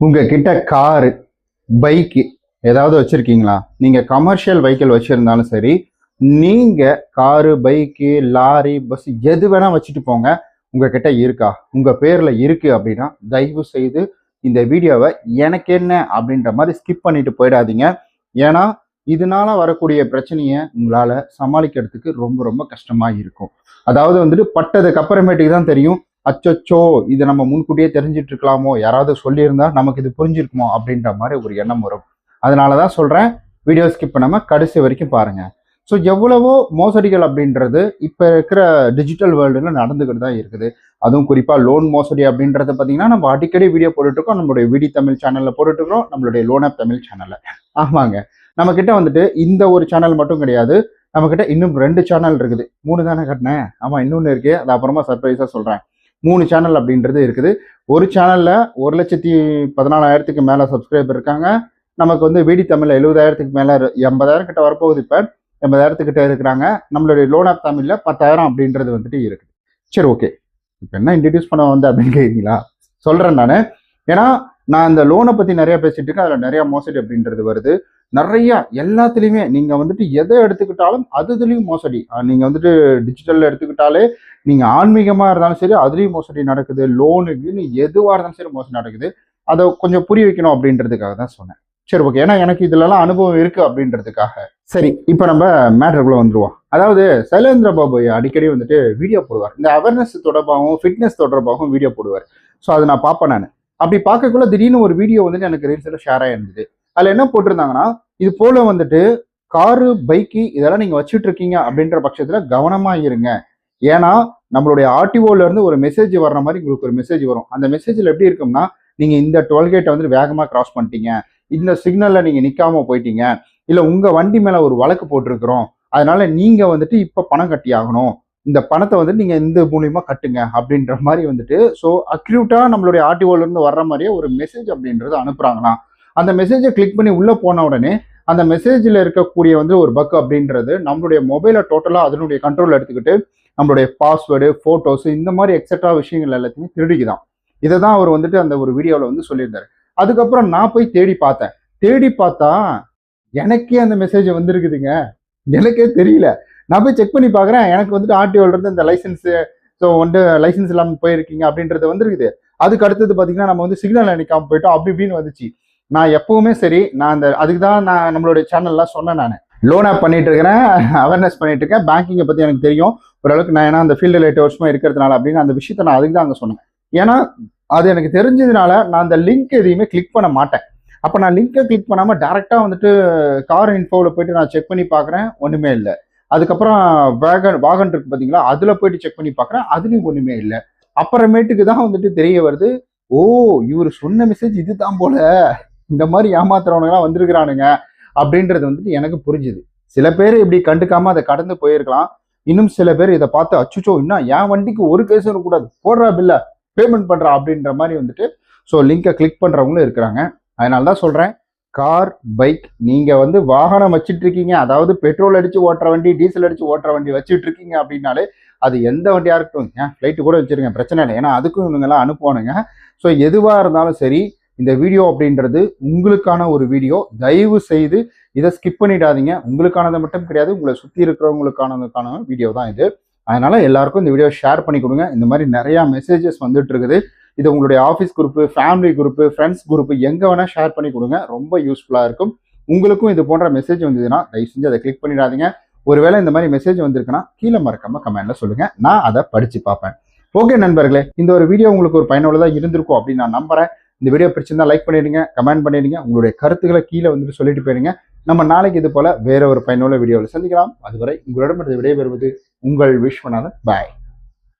உங்ககிட்ட car bike ஏதாவது வச்சுருக்கீங்களா? நீங்கள் கமர்ஷியல் வெஹிக்கிள் வச்சுருந்தாலும் சரி நீங்கள் காரு பைக்கு லாரி பஸ் எது வேணால் வச்சுட்டு போங்க. உங்ககிட்ட இருக்கா? உங்கள் பேரில் இருக்குது அப்படின்னா தயவு செய்து இந்த வீடியோவை எனக்கு என்ன அப்படின்ற மாதிரி ஸ்கிப் பண்ணிட்டு போயிடாதீங்க. ஏன்னா இதனால வரக்கூடிய பிரச்சனையை உங்களால் சமாளிக்கிறதுக்கு ரொம்ப ரொம்ப கஷ்டமாக இருக்கும். அதாவது வந்துட்டு பட்டதுக்கு அப்புறமேட்டுக்கு தான் தெரியும். அச்சோ இது நம்ம முன்கூட்டியே தெரிஞ்சிட்டு இருக்கலாமோ யாராவது சொல்லியிருந்தா நமக்கு இது புரிஞ்சிருக்குமோ? அப்படின்ற மாதிரி ஒரு எண்ணம் வரும். அதனால தான் சொல்கிறேன் வீடியோ ஸ்கிப் பண்ணாமல் கடைசி வரைக்கும் பாருங்கள் ஸோ எவ்வளவோ மோசடிகள் அப்படின்றது இப்போ இருக்கிற டிஜிட்டல் வேர்ல்டில் நடந்துக்கிட்டு தான் இருக்குது. அதுவும் குறிப்பாக லோன் மோசடி அப்படின்றத பார்த்தீங்கன்னா நம்ம அடிக்கடி வீடியோ போட்டுட்ருக்கோம் நம்மளுடைய விடி தமிழ் சேனலில் போட்டுட்ருக்கோம் நம்மளுடைய லோன் ஆப் தமிழ் சேனலில் ஆமாங்க. நம்மக்கிட்ட வந்துட்டு இந்த ஒரு சேனல் மட்டும் கிடையாது. நம்மக்கிட்ட இன்னும் ரெண்டு சேனல் இருக்குது. மூணு தானே கட்டினேன்? ஆமாம் இன்னொன்று இருக்குது அது அப்புறமா சர்ப்ரைஸாக சொல்கிறேன் மூணு சேனல் அப்படின்றது இருக்குது. ஒரு சேனலில் ஒரு லட்சத்தி பதினாலாயிரத்துக்கு மேலே சப்ஸ்கிரைபர் இருக்காங்க. நமக்கு வந்து விடி தமிழில் எழுபதாயிரத்துக்கு மேலே எண்பதாயிரம் கிட்ட வரப்போகுது இப்போ. எண்பதாயிரத்துக்கிட்ட இருக்கிறாங்க. நம்மளுடைய லோன் ஆப் தமிழில் பத்தாயிரம் அப்படின்றது வந்துட்டு இருக்குது. சரி ஓகே இப்போ என்ன இன்ட்ரடியூஸ் பண்ண வந்தேன் அப்படின்னு கேட்குறீங்களா சொல்கிறேன் நான். ஏன்னா நான் அந்த லோனை பற்றி நிறைய பேசிட்டு இருக்கேன். அதில் நிறைய மோசடி அப்படின்றது வருது. நிறைய எல்லாத்துலேயுமே நீங்கள் வந்துட்டு எதை எடுத்துக்கிட்டாலும் அது இதுலேயும் மோசடி. நீங்கள் வந்துட்டு டிஜிட்டலில் எடுத்துக்கிட்டாலே நீங்கள் ஆன்மீகமாக இருந்தாலும் சரி அதுலேயும் மோசடி நடக்குது. லோனுக்குன்னு எதுவாக இருந்தாலும் சரி மோசடி நடக்குது. அதை கொஞ்சம் புரிய வைக்கணும் அப்படின்றதுக்காக தான் சொன்னேன். சரி ஓகே ஏன்னா எனக்கு இதுலலாம் அனுபவம் இருக்கு அப்படின்றதுக்காக. சரி இப்போ நம்ம மேட்டருக்குள்ள வந்துருவோம். அதாவது சைலேந்திர பாபு அடிக்கடி வந்துட்டு வீடியோ போடுவார். இந்த அவேர்னஸ் தொடர்பாகவும் ஃபிட்னஸ் தொடர்பாகவும் வீடியோ போடுவார். ஸோ அதை நான் பார்ப்பேன் நான். அப்படி பார்க்கக்குள்ள திடீர்னு ஒரு வீடியோ வந்துட்டு எனக்கு ரீல்ஸில் ஷேர் ஆயிருந்தது. அதில் என்ன போட்டிருந்தாங்கன்னா இது போல வந்துட்டு காரு பைக்கு இதெல்லாம் நீங்கள் வச்சுட்டு இருக்கீங்க அப்படின்ற பட்சத்தில் கவனமாக இருங்க. ஏன்னா நம்மளுடைய ஆர்டிஓல இருந்து ஒரு மெசேஜ் வர்ற மாதிரி உங்களுக்கு ஒரு மெசேஜ் வரும். அந்த மெசேஜில் எப்படி இருக்கும்னா நீங்கள் இந்த டோல்கேட்டை வந்து வேகமாக கிராஸ் பண்ணிட்டீங்க. இந்த சிக்னலில் நீங்கள் நிற்காம போயிட்டீங்க. இல்லை உங்கள் வண்டி மேலே ஒரு வழக்கு போட்டிருக்கிறோம். அதனால நீங்கள் வந்துட்டு இப்போ பணம் கட்டி ஆகணும். இந்த பணத்தை வந்து நீங்கள் இந்த மூலியமாக கட்டுங்க அப்படின்ற மாதிரி வந்துட்டு ஸோ அக்யூட்டாக நம்மளுடைய ஆர்டிஓலேருந்து வர்ற மாதிரியே ஒரு மெசேஜ் அப்படின்றது அனுப்புகிறாங்கண்ணா அந்த மெசேஜை கிளிக் பண்ணி உள்ளே போன உடனே அந்த மெசேஜில் இருக்கக்கூடிய வந்து ஒரு பக் அப்படின்றது நம்மளுடைய மொபைலை டோட்டலாக அதனுடைய கண்ட்ரோல் எடுத்துக்கிட்டு நம்மளுடைய பாஸ்வேர்டு ஃபோட்டோஸ் இந்த மாதிரி எக்ஸட்ரா விஷயங்கள் எல்லாத்தையுமே திருடிக்குதான். இதை தான் அவர் வந்துட்டு அந்த ஒரு வீடியோவில் வந்து சொல்லியிருந்தாரு. அதுக்கப்புறம் நான் போய் தேடி பார்த்தேன். தேடி பார்த்தா எனக்கே அந்த மெசேஜ் வந்திருக்குதுங்க. எனக்கே தெரியல. நான் போய் செக் பண்ணி பார்க்குறேன். எனக்கு வந்துட்டு ஆர்டிஓல இந்த லைசன்ஸு ஸோ வந்து லைசன்ஸ் இல்லாமல் போயிருக்கீங்க அப்படின்றது வந்துருக்குது. அதுக்கு அடுத்தது பார்த்தீங்கன்னா நம்ம வந்து சிக்னல் அணிக்காமல் போயிட்டோம். அப்படி இப்படின்னு வந்துச்சு. நான் எப்பவுமே சரி நான் அந்த அதுக்கு தான் நான் நம்மளுடைய சேனல்லாம் சொன்னேன் நான். லோன் ஆப் பண்ணிட்டு இருக்கிறேன் அவேர்னஸ் பண்ணிட்டு இருக்கேன். பேங்கிங்கை பற்றி எனக்கு தெரியும். ஓரளவுக்கு நான் ஏன்னா அந்த ஃபீல்டில் எட்டு வருஷமா இருக்கிறதுனால அப்படின்னு அந்த விஷயத்த நான் அதுக்கு தான் அங்கே சொன்னேன். ஏன்னா அது எனக்கு தெரிஞ்சதுனால நான் அந்த லிங்க் எதையுமே கிளிக் பண்ண மாட்டேன். அப்போ நான் லிங்கை கிளிக் பண்ணாமல் டேரெக்டாக வந்துட்டு கார் இன்ஃபோவில் போயிட்டு நான் செக் பண்ணி பார்க்குறேன் ஒன்றுமே இல்லை. அதுக்கப்புறம் வேகன் வாகன் இருக்கு பார்த்தீங்களா அதில் போயிட்டு செக் பண்ணி பார்க்குறேன் அதுலேயும் ஒன்றுமே இல்லை. அப்புறமேட்டுக்கு தான் வந்துட்டு தெரிய வருது ஓ இவர் சொன்ன மெசேஜ் இதுதான் போல. இந்த மாதிரி ஏமாத்துறவனுங்களாம் வந்திருக்கிறானுங்க அப்படின்றது வந்துட்டு எனக்கு புரிஞ்சுது. சில பேர் இப்படி கண்டுக்காம அதை கடந்து போயிருக்கலாம். இன்னும் சில பேர் இதை பார்த்து அச்சுச்சோ இன்னும் என் வண்டிக்கு ஒரு கேஸ் கூடாது போடுறா பில்ல பேமெண்ட் பண்ணுறா அப்படின்ற மாதிரி வந்துட்டு ஸோ லிங்கை கிளிக் பண்ணுறவங்களும் இருக்கிறாங்க. அதனால தான் சொல்கிறேன் கார் பைக் நீங்கள் வந்து வாகனம் வச்சுட்டு இருக்கீங்க அதாவது பெட்ரோல் அடித்து ஓட்டுற வண்டி டீசல் அடித்து ஓட்டுற வண்டி வச்சுட்டு இருக்கீங்க அப்படின்னாலே அது எந்த வண்டியாக இருக்கட்டும் ஏன் ஃப்ளைட்டு கூட வச்சுருங்க பிரச்சனை இல்லை. ஏன்னா அதுக்கும் இவங்கெல்லாம் அனுப்புவானுங்க. ஸோ எதுவாக இருந்தாலும் சரி இந்த வீடியோ அப்படின்றது உங்களுக்கான ஒரு வீடியோ தயவு செய்து இதை ஸ்கிப் பண்ணிடாதீங்க. உங்களுக்கானது மட்டும் கிடையாது. உங்களை சுற்றி இருக்கிறவங்களுக்கானதுக்கான வீடியோ தான் இது. அதனால எல்லாருக்கும் இந்த வீடியோ ஷேர் பண்ணி கொடுங்க. இந்த மாதிரி நிறையா மெசேஜஸ் வந்துட்டு இருக்குது. இது உங்களுடைய office group family group friends group எங்கே வேணால் ஷேர் பண்ணி கொடுங்க. ரொம்ப யூஸ்ஃபுல்லாக இருக்கும். உங்களுக்கும் இது போன்ற மெசேஜ் வந்ததுன்னா தயவு செஞ்சு அதை கிளிக் பண்ணிடாதீங்க. ஒருவேளை இந்த மாதிரி மெசேஜ் வந்திருக்குன்னா கீழே மறக்காம கமெண்ட்ல சொல்லுங்க. நான் அதை படிச்சு பார்ப்பேன். ஓகே நண்பர்களே. இந்த ஒரு வீடியோ உங்களுக்கு ஒரு பயனுள்ளதாக இருந்திருக்கும் அப்படின்னு நான் நம்புறேன். இந்த வீடியோ பிடிச்சிருந்தா லைக் பண்ணிடுங்க கமெண்ட் பண்ணிடுங்க. உங்களுடைய கருத்துக்களை கீழே வந்துட்டு சொல்லிட்டு போயிருங்க. நம்ம நாளைக்கு இது போல வேற ஒரு பயனுள்ள வீடியோவில் சந்திக்கலாம். அதுவரை உங்களிடமிருந்து விடைபெறுவது உங்கள் விஸ்வநாதன். பாய்